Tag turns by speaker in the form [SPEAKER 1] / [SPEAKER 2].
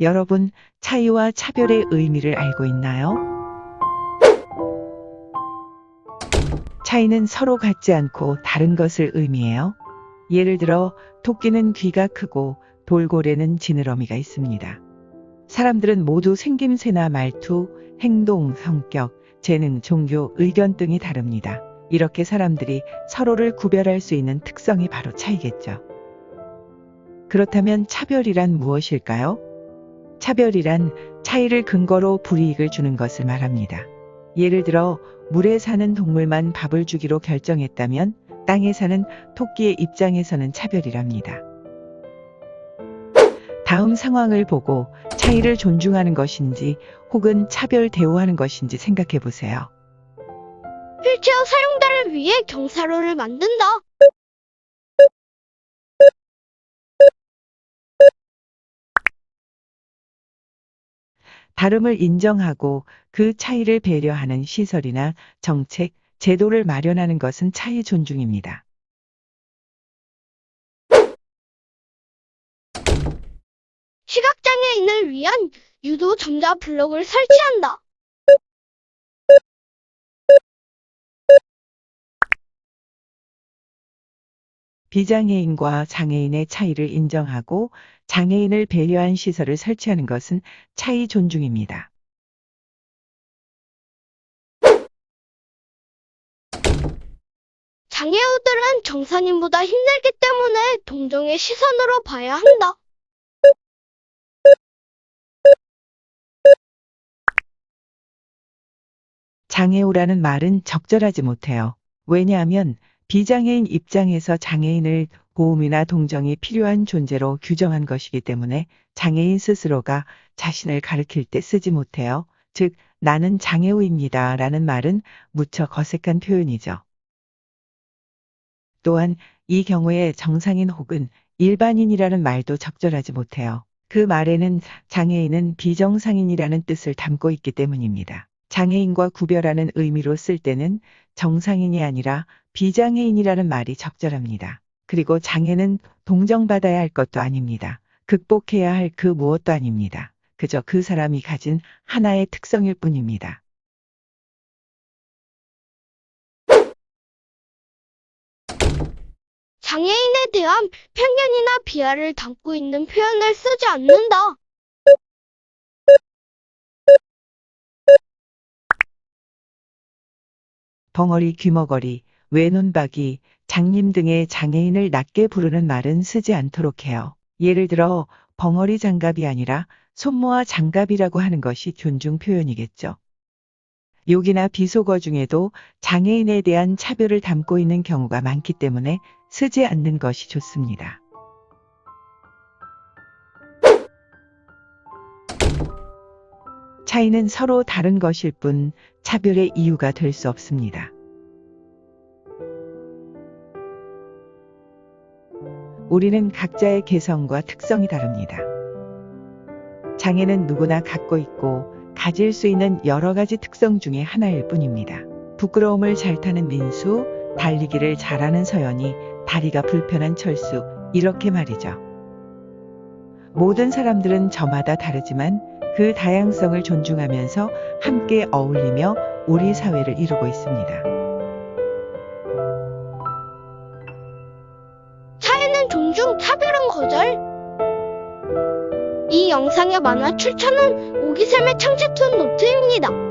[SPEAKER 1] 여러분, 차이와 차별의 의미를 알고 있나요? 차이는 서로 같지 않고 다른 것을 의미해요. 예를 들어, 토끼는 귀가 크고 돌고래는 지느러미가 있습니다. 사람들은 모두 생김새나 말투, 행동, 성격, 재능, 종교, 의견 등이 다릅니다. 이렇게 사람들이 서로를 구별할 수 있는 특성이 바로 차이겠죠. 그렇다면 차별이란 무엇일까요? 차별이란 차이를 근거로 불이익을 주는 것을 말합니다. 예를 들어 물에 사는 동물만 밥을 주기로 결정했다면 땅에 사는 토끼의 입장에서는 차별이랍니다. 다음 상황을 보고 차이를 존중하는 것인지 혹은 차별 대우하는 것인지 생각해 보세요.
[SPEAKER 2] 휠체어 사용자를 위해 경사로를 만든다.
[SPEAKER 1] 다름을 인정하고 그 차이를 배려하는 시설이나 정책, 제도를 마련하는 것은 차이 존중입니다.
[SPEAKER 2] 시각장애인을 위한 유도 점자 블록을 설치한다.
[SPEAKER 1] 비장애인과 장애인의 차이를 인정하고 장애인을 배려한 시설을 설치하는 것은 차이 존중입니다.
[SPEAKER 2] 장애우들은 정상인보다 힘들기 때문에 동정의 시선으로 봐야 한다.
[SPEAKER 1] 장애우라는 말은 적절하지 못해요. 왜냐하면 비장애인 입장에서 장애인을 도움이나 동정이 필요한 존재로 규정한 것이기 때문에 장애인 스스로가 자신을 가리킬 때 쓰지 못해요. 즉, 나는 장애우입니다. 라는 말은 무척 어색한 표현이죠. 또한 이 경우에 정상인 혹은 일반인이라는 말도 적절하지 못해요. 그 말에는 장애인은 비정상인이라는 뜻을 담고 있기 때문입니다. 장애인과 구별하는 의미로 쓸 때는 정상인이 아니라 비장애인이라는 말이 적절합니다. 그리고 장애는 동정받아야 할 것도 아닙니다. 극복해야 할 그 무엇도 아닙니다. 그저 그 사람이 가진 하나의 특성일 뿐입니다.
[SPEAKER 2] 장애인에 대한 편견이나 비하를 담고 있는 표현을 쓰지 않는다.
[SPEAKER 1] 벙어리, 귀머거리, 외눈박이, 장님 등의 장애인을 낮게 부르는 말은 쓰지 않도록 해요. 예를 들어 벙어리 장갑이 아니라 손모아 장갑이라고 하는 것이 존중 표현이겠죠. 욕이나 비속어 중에도 장애인에 대한 차별을 담고 있는 경우가 많기 때문에 쓰지 않는 것이 좋습니다. 차이는 서로 다른 것일 뿐 차별의 이유가 될 수 없습니다. 우리는 각자의 개성과 특성이 다릅니다. 장애는 누구나 갖고 있고 가질 수 있는 여러 가지 특성 중에 하나일 뿐입니다. 부끄러움을 잘 타는 민수, 달리기를 잘하는 서연이, 다리가 불편한 철수, 이렇게 말이죠. 모든 사람들은 저마다 다르지만 그 다양성을 존중하면서 함께 어울리며 우리 사회를 이루고 있습니다.
[SPEAKER 2] 차이는 존중, 차별은 거절. 이 영상의 만화 출처는 오기샘의 창제툰 노트입니다.